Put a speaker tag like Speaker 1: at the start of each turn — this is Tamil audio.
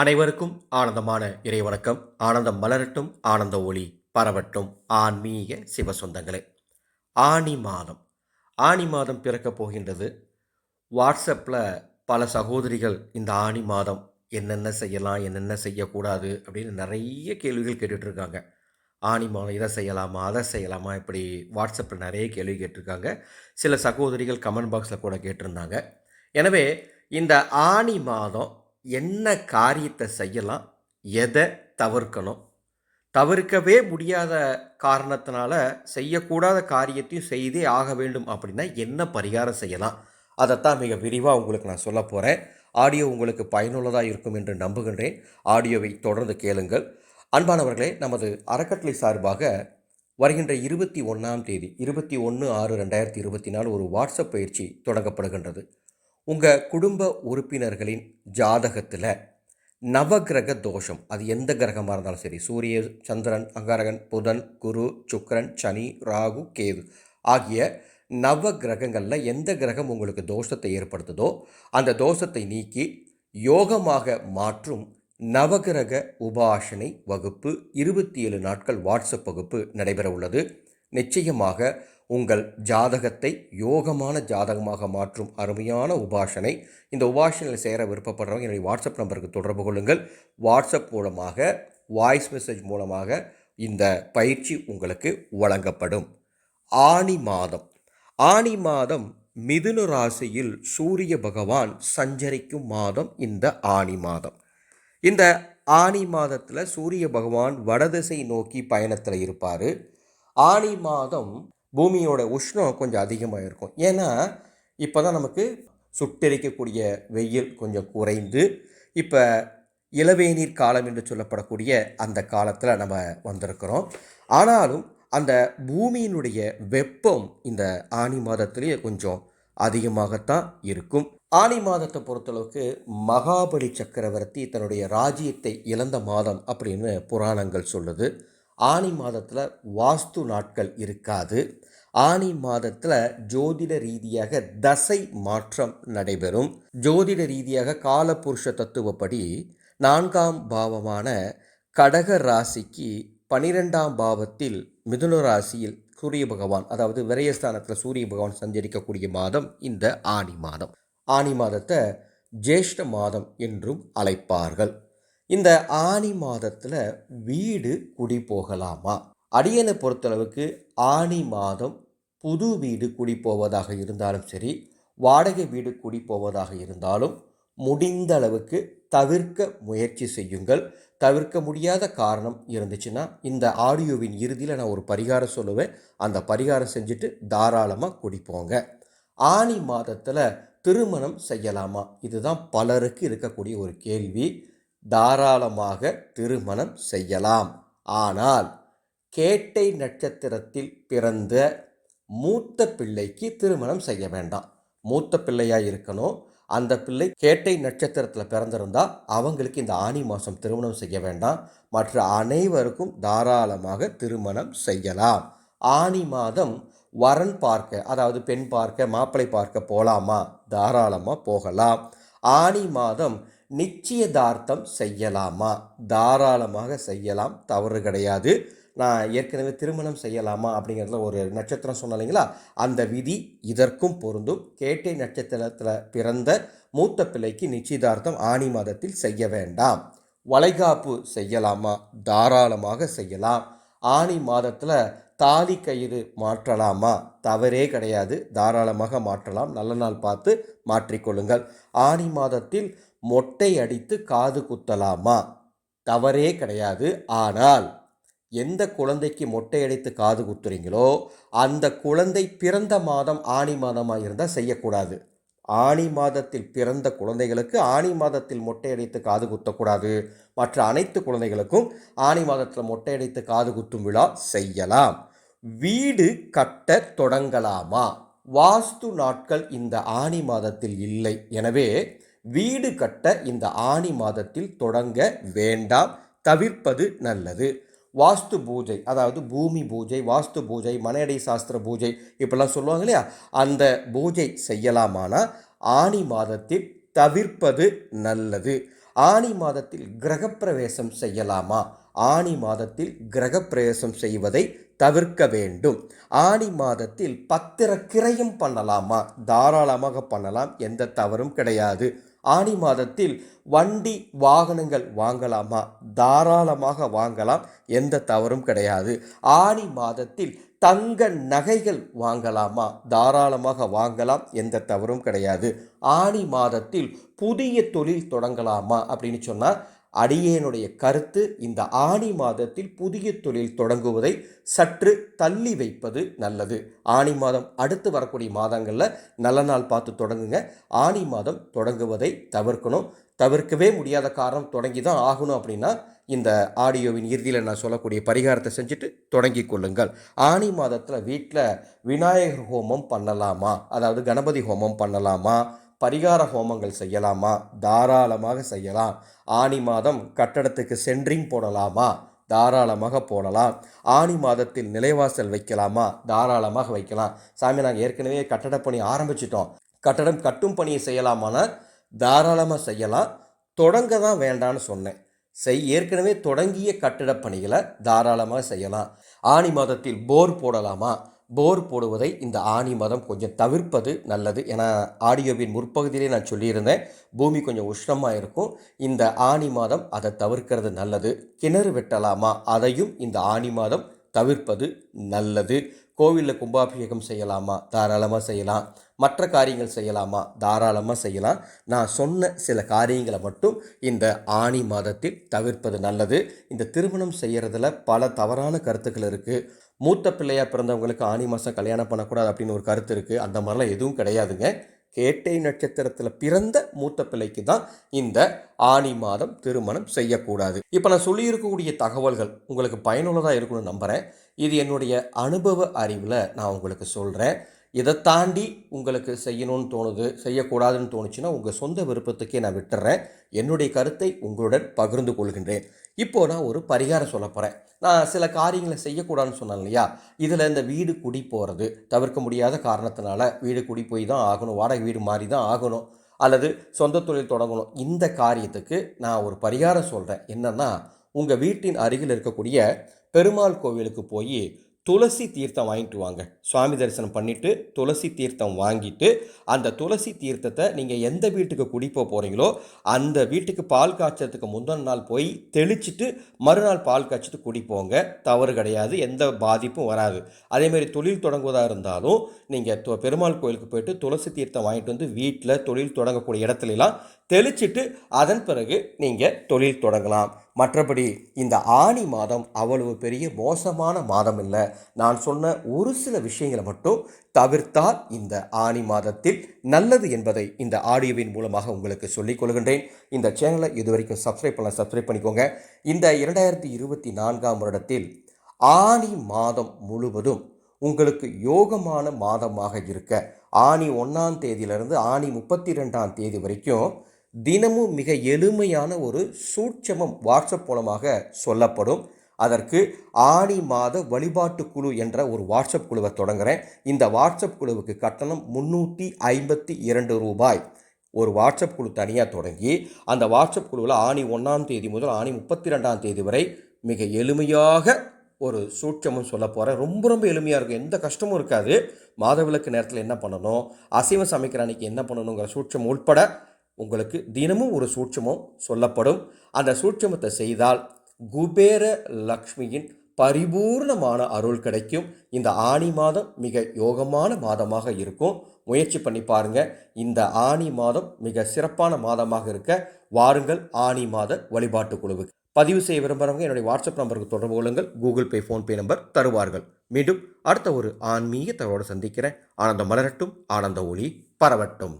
Speaker 1: அனைவருக்கும் ஆனந்தமான இறைவணக்கம். ஆனந்தம் மலரட்டும் ஆனந்த ஒளி பரவட்டும். ஆன்மீக சிவ சொந்தங்களே ஆனி மாதம். ஆனி மாதம் பிறக்கப் போகின்றது. வாட்ஸ்அப்பில் பல சகோதரிகள் இந்த ஆனி மாதம் என்னென்ன செய்யலாம் என்னென்ன செய்யக்கூடாது அப்படின்னு நிறைய கேள்விகள் கேட்டுட்ருக்காங்க. ஆனி மாதம் இதை செய்யலாமா அதை செய்யலாமா இப்படி வாட்ஸ்அப்பில் நிறைய கேள்வி கேட்டிருக்காங்க சில சகோதரிகள் கமெண்ட் பாக்ஸில் கூட கேட்டிருந்தாங்க. எனவே இந்த ஆனி மாதம் என்ன காரியத்தை செய்யலாம் எதை தவிர்க்கணும்? தவிர்க்கவே முடியாத காரணத்தினால செய்யக்கூடாத காரியத்தையும் செய்தே ஆக வேண்டும் அப்படின்னா என்ன பரிகாரம் செய்யலாம்? அதைத்தான் மிக விரிவாக உங்களுக்கு நான் சொல்ல போகிறேன் ஆடியோ உங்களுக்கு பயனுள்ளதாக இருக்கும் என்று நம்புகின்றேன். ஆடியோவை தொடர்ந்து கேளுங்கள். அன்பானவர்களே நமது அறக்கட்டளை சார்பாக வருகின்ற இருபத்தி ஒன்றாம் தேதி இருபத்தி ஒன்று ஆறு ரெண்டாயிரத்தி இருபத்தி நாலு ஒரு வாட்ஸ்அப் பயிற்சி தொடங்கப்படுகின்றது. உங்கள் குடும்ப உறுப்பினர்களின் ஜாதகத்தில் நவகிரக தோஷம் அது எந்த கிரகமாக இருந்தாலும் சரி சூரிய சந்திரன் அங்காரகன் புதன் குரு சுக்கரன் சனி ராகு கேது ஆகிய நவ கிரகங்களில் எந்த கிரகம் உங்களுக்கு தோஷத்தை ஏற்படுத்துதோ அந்த தோஷத்தை நீக்கி யோகமாக மாற்றும் நவகிரக உபாசனை வகுப்பு இருபத்தி ஏழு நாட்கள் வாட்ஸ்அப் வகுப்பு நடைபெற உள்ளது. நிச்சயமாக உங்கள் ஜாதகத்தை யோகமான ஜாதகமாக மாற்றும் அருமையான உபாசனை. இந்த உபாசனையில் சேர விருப்பப்படுறவங்க என்னுடைய வாட்ஸ்அப் நம்பருக்கு தொடர்பு கொள்ளுங்கள். வாட்ஸ்அப் மூலமாக வாய்ஸ் மெசேஜ் மூலமாக இந்த பயிற்சி உங்களுக்கு வழங்கப்படும். ஆனி மாதம். ஆனி மாதம் மிதுன ராசியில் சூரிய பகவான் சஞ்சரிக்கும் மாதம் இந்த ஆனி மாதம். இந்த ஆனி மாதத்தில் சூரிய பகவான் வடதிசை நோக்கி பயணத்தில் இருப்பார். ஆனி மாதம் பூமியோட உஷ்ணம் கொஞ்சம் அதிகமாக இருக்கும் ஏன்னா இப்போ தான் நமக்கு சுட்டெரிக்கக்கூடிய வெயில் கொஞ்சம் குறைந்து இப்போ இளவேநீர் காலம் என்று சொல்லப்படக்கூடிய அந்த காலத்தில் நம்ம வந்திருக்கிறோம். ஆனாலும் அந்த பூமியினுடைய வெப்பம் இந்த ஆனி மாதத்திலேயே கொஞ்சம் அதிகமாகத்தான் இருக்கும். ஆனி மாதத்தை பொறுத்தளவுக்கு மகாபலி சக்கரவர்த்தி தன்னுடைய ராஜ்யத்தை இழந்த மாதம் அப்படின்னு புராணங்கள் சொல்லுது. ஆனி மாதத்தில் வாஸ்து நாட்கள் இருக்காது. ஆனி மாதத்தில் ஜோதிட ரீதியாக தசை மாற்றம் நடைபெறும். ஜோதிட ரீதியாக காலபுருஷ தத்துவப்படி நான்காம் பாவமான கடக ராசிக்கு பனிரெண்டாம் பாவத்தில் மிதுன ராசியில் சூரிய பகவான் அதாவது விரயஸ்தானத்தில் சூரிய பகவான் சஞ்சரிக்கக்கூடிய மாதம் இந்த ஆனி மாதம். ஆனி மாதத்தை ஜேஷ்ட மாதம் என்றும் அழைப்பார்கள். இந்த ஆனி மாதத்தில் வீடு குடி போகலாமா? அடியனை பொறுத்தளவுக்கு ஆனி மாதம் புது வீடு குடி போவதாக இருந்தாலும் சரி வாடகை வீடு குடி போவதாக இருந்தாலும் முடிந்த அளவுக்கு தவிர்க்க முயற்சி செய்யுங்கள். தவிர்க்க முடியாத காரணம் இருந்துச்சுன்னா இந்த ஆடியோவின் இறுதியில் நான் ஒரு பரிகாரம் சொல்லுவேன். அந்த பரிகாரம் செஞ்சுட்டு தாராளமாக குடிப்போங்க ஆனி மாதத்தில் திருமணம் செய்யலாமா? இதுதான் பலருக்கு இருக்கக்கூடிய ஒரு கேள்வி. தாராளமாக திருமணம் செய்யலாம். ஆனால் கேட்டை நட்சத்திரத்தில் பிறந்த மூத்த பிள்ளைக்கு திருமணம் செய்ய வேண்டாம். மூத்த பிள்ளையாக இருக்கணும். அந்த பிள்ளை கேட்டை நட்சத்திரத்தில் பிறந்திருந்தா அவங்களுக்கு இந்த ஆனி மாதம் திருமணம் செய்ய வேண்டாம். மற்ற அனைவருக்கும் தாராளமாக திருமணம் செய்யலாம். ஆனி மாதம் வரன் பார்க்க அதாவது பெண் பார்க்க மாப்பிள்ளை பார்க்க போகலாமா தாராளமாக போகலாம். ஆனி மாதம் நிச்சயதார்த்தம் செய்யலாமா? தாராளமாக செய்யலாம். தவறு கிடையாது. நான் ஏற்கனவே திருமணம் செய்யலாமா? அப்படிங்கிறதுல ஒரு நட்சத்திரம் சொன்னலைங்களா இல்லைங்களா? அந்த விதி இதற்கும் பொருந்தும். கேட்டை நட்சத்திரத்தில் பிறந்த மூத்த பிள்ளைக்கு நிச்சயதார்த்தம் ஆணி மாதத்தில் செய்ய வேண்டாம். வளைகாப்பு செய்யலாமா? தாராளமாக செய்யலாம். ஆணி மாதத்தில் தாலி கயிறு மாற்றலாமா? தவறே கிடையாது. தாராளமாக மாற்றலாம். நல்ல நாள் பார்த்து மாற்றிக்கொள்ளுங்கள். ஆணி மாதத்தில் மொட்டை அடித்து காது குத்தலாமா? தவறே கிடையாது. ஆனால் எந்த குழந்தைக்கு மொட்டை அடித்து காது குத்துறீங்களோ அந்த குழந்தை பிறந்த மாதம் ஆணி மாதமாக இருந்தால் செய்யக்கூடாது. ஆணி மாதத்தில் பிறந்த குழந்தைகளுக்கு ஆணி மாதத்தில் மொட்டை அடித்து காது குத்தக்கூடாது. மற்ற அனைத்து குழந்தைகளுக்கும் ஆணி மாதத்தில் மொட்டை அடித்து காது குத்தும் விழா செய்யலாம். வீடு கட்ட தொடங்கலாமா? வாஸ்து நாட்கள் இந்த ஆணி மாதத்தில் இல்லை. எனவே வீடு கட்ட இந்த ஆணி மாதத்தில் தொடங்க வேண்டாம். தவிர்ப்பது நல்லது. வாஸ்து பூஜை அதாவது பூமி பூஜை வாஸ்து பூஜை மனையடை சாஸ்திர பூஜை இப்படிலாம் சொல்லுவாங்க இல்லையா? அந்த பூஜை செய்யலாமானா? ஆணி மாதத்தில் தவிர்ப்பது நல்லது. ஆணி மாதத்தில் கிரகப்பிரவேசம் செய்யலாமா? ஆணி மாதத்தில் கிரகப்பிரவேசம் செய்வதை தவிர்க்க வேண்டும். ஆணி மாதத்தில் பத்திர பண்ணலாமா? தாராளமாக பண்ணலாம். எந்த தவறும் கிடையாது. ஆணி மாதத்தில் வண்டி வாகனங்கள் வாங்கலாமா? தாராளமாக வாங்கலாம். எந்த தவறும் கிடையாது. ஆணி மாதத்தில் தங்க நகைகள் வாங்கலாமா? தாராளமாக வாங்கலாம். எந்த தவறும் கிடையாது. ஆணி மாதத்தில் புதிய தொழில் தொடங்கலாமா? அப்படின்னு சொன்னால் அடியேனுடைய கருத்து இந்த ஆணி மாதத்தில் புதிய தொழில் தொடங்குவதை சற்று தள்ளி வைப்பது நல்லது. ஆணி மாதம் அடுத்து வரக்கூடிய மாதங்களில் நல்ல நாள் பார்த்து தொடங்குங்க. ஆணி மாதம் தொடங்குவதை தவிர்க்கணும். தவிர்க்கவே முடியாத காரணம் தொடங்கி தான் ஆகணும் அப்படின்னா இந்த ஆடியோவின் இறுதியில் நான் சொல்லக்கூடிய பரிகாரத்தை செஞ்சுட்டு தொடங்கி கொள்ளுங்கள். ஆணி மாதத்தில் வீட்டில் விநாயகர் ஹோமம் பண்ணலாமா? அதாவது கணபதி ஹோமம் பண்ணலாமா? பரிகார ஹோமங்கள் செய்யலாமா? தாராளமாக செய்யலாம். ஆணி மாதம் கட்டடத்துக்கு சென்ட்ரிங் போடலாமா? தாராளமாக போடலாம். ஆணி மாதத்தில் நிலைவாசல் வைக்கலாமா? தாராளமாக வைக்கலாம். சாமி நாங்கள் ஏற்கனவே கட்டட பணி ஆரம்பிச்சிட்டோம். கட்டடம் கட்டும் பணியை செய்யலாமான்னா தாராளமாக செய்யலாம். தொடங்க தான் வேண்டான்னு சொன்னேன். செய் ஏற்கனவே தொடங்கிய கட்டிடப் பணிகளை தாராளமாக செய்யலாம். ஆணி மாதத்தில் போர் போடலாமா? போர் போடுவதை இந்த ஆணி மாதம் கொஞ்சம் தவிர்ப்பது நல்லது. ஏன்னா ஆடியோவின் முற்பகுதியிலே நான் சொல்லியிருந்தேன் பூமி கொஞ்சம் உஷ்ணமாக இருக்கும். இந்த ஆணி மாதம் அதை தவிர்க்கிறது நல்லது. கிணறு வெட்டலாமா? அதையும் இந்த ஆணி மாதம் தவிர்ப்பது நல்லது. கோவிலில் கும்பாபிஷேகம் செய்யலாமா? தாராளமாக செய்யலாம். மற்ற காரியங்கள் செய்யலாமா? தாராளமாக செய்யலாம். நான் சொன்ன சில காரியங்களை மட்டும் இந்த ஆணி மாதத்தில் தவிர்ப்பது நல்லது. இந்த திருமணம் செய்கிறதுல பல தவறான கருத்துக்கள் இருக்குது மூத்த பிள்ளையாக பிறந்தவங்களுக்கு ஆணி மாதம் கல்யாணம் பண்ணக்கூடாது அப்படின்னு ஒரு கருத்து இருக்குது அந்த மாதிரிலாம் எதுவும் கிடையாதுங்க. கேட்டை நட்சத்திரத்தில் பிறந்த மூத்த பிள்ளைக்கு தான் இந்த ஆணி மாதம் திருமணம் செய்யக்கூடாது. இப்போ நான் சொல்லியிருக்கக்கூடிய தகவல்கள் உங்களுக்கு பயனுள்ளதாக இருக்கும்னு நம்புகிறேன் இது என்னுடைய அனுபவ அறிவில் நான் உங்களுக்கு சொல்கிறேன் இதை தாண்டி உங்களுக்கு செய்யணும்னு தோணுது செய்யக்கூடாதுன்னு தோணுச்சுன்னா உங்கள் சொந்த விருப்பத்துக்கே நான் விட்டுறேன். என்னுடைய கருத்தை உங்களுடன் பகிர்ந்து கொள்கின்றேன். இப்போ நான் ஒரு பரிகாரம் சொல்ல போகிறேன் நான் சில காரியங்களை செய்யக்கூடாதுன்னு சொன்னேன் இல்லையா? இதில் இந்த வீடு குடி போகிறது தவிர்க்க முடியாத காரணத்தினால வீடு குடி போய் தான் ஆகணும் வாடகை வீடு மாறி தான் ஆகணும் அல்லது சொந்த தொழில் தொடங்கணும். இந்த காரியத்துக்கு நான் ஒரு பரிகாரம் சொல்கிறேன் என்னென்னா உங்கள் வீட்டின் அருகில் இருக்கக்கூடிய பெருமாள் கோவிலுக்கு போய் துளசி தீர்த்தம் வாங்கிட்டு வாங்க. சுவாமி தரிசனம் பண்ணிவிட்டு துளசி தீர்த்தம் வாங்கிட்டு அந்த துளசி தீர்த்தத்தை நீங்கள் எந்த வீட்டுக்கு குடிப்போ போகிறீங்களோ அந்த வீட்டுக்கு பால் காய்ச்சறதுக்கு முந்தின நாள் போய் தெளிச்சிட்டு மறுநாள் பால் காய்ச்சிட்டு குடிப்போங்க. தவறு கிடையாது எந்த பாதிப்பும் வராது. அதேமாரி தொழில் தொடங்குவதாக இருந்தாலும் நீங்கள் பெருமாள் கோயிலுக்கு போயிட்டு துளசி தீர்த்தம் வாங்கிட்டு வந்து வீட்டில் தொழில் தொடங்கக்கூடிய இடத்துலலாம் தெளிச்சிட்டு அதன் பிறகு நீங்கள் தொழில் தொடங்கலாம். மற்றபடி இந்த ஆணி மாதம் அவ்வளவு பெரிய மோசமான மாதம் இல்லை. நான் சொன்ன ஒரு சில விஷயங்களை மட்டும் தவிர்த்தால் இந்த ஆணி மாதத்தில் நல்லது என்பதை இந்த ஆடியோவின் மூலமாக உங்களுக்கு சொல்லிக் கொள்கின்றேன். இந்த சேனலை இது வரைக்கும் சப்ஸ்கிரைப் பண்ண சப்ஸ்கிரைப் பண்ணிக்கோங்க. இந்த இரண்டாயிரத்தி இருபத்தி நான்காம் வருடத்தில் ஆணி மாதம் முழுவதும் உங்களுக்கு யோகமான மாதமாக இருக்க. ஆணி ஒன்றாம் தேதியிலிருந்து ஆணி முப்பத்தி ரெண்டாம் தேதி வரைக்கும் தினமும் மிக எளிமையான ஒரு சூட்சமம் வாட்ஸ்அப் மூலமாக சொல்லப்படும். அதற்கு ஆணி மாத வழிபாட்டு குழு என்ற ஒரு வாட்ஸ்அப் குழுவை தொடங்குகிறேன் இந்த வாட்ஸ்அப் குழுவுக்கு கட்டணம் முந்நூற்றி ஐம்பத்தி இரண்டு ரூபாய். ஒரு வாட்ஸ்அப் குழு தனியாக தொடங்கி அந்த வாட்ஸ்அப் குழுவில் ஆணி ஒன்றாம் தேதி முதல் ஆணி முப்பத்தி ரெண்டாம் தேதி வரை மிக எளிமையாக ஒரு சூட்சமும் சொல்ல போகிறேன் ரொம்ப ரொம்ப எளிமையாக இருக்கும். எந்த கஷ்டமும் இருக்காது. மாதவிளக்கு நேரத்தில் என்ன பண்ணணும்? அசைவம் சமைக்கிற அன்னைக்கு என்ன பண்ணணுங்கிற சூட்சம் உட்பட உங்களுக்கு தினமும் ஒரு சூட்சமும் சொல்லப்படும். அந்த சூட்சமத்தை செய்தால் குபேர லக்ஷ்மியின் பரிபூர்ணமான அருள் கிடைக்கும். இந்த ஆணி மாதம் மிக யோகமான மாதமாக இருக்கும். முயற்சி பண்ணி பாருங்க. இந்த ஆணி மாதம் மிக சிறப்பான மாதமாக இருக்க. வாருங்கள் ஆணி மாத வழிபாட்டு குழுவுக்கு. பதிவு செய்ய விரும்புகிறவங்க என்னுடைய வாட்ஸ்அப் நம்பருக்கு தொடர்பு கொள்ளுங்கள். கூகுள் பே ஃபோன்பே நம்பர் தருவார்கள். மீண்டும் அடுத்த ஒரு ஆன்மீக தகவலோடு சந்திக்கிறேன். ஆனந்தம் மலரட்டும் ஆனந்த ஒளி பரவட்டும்.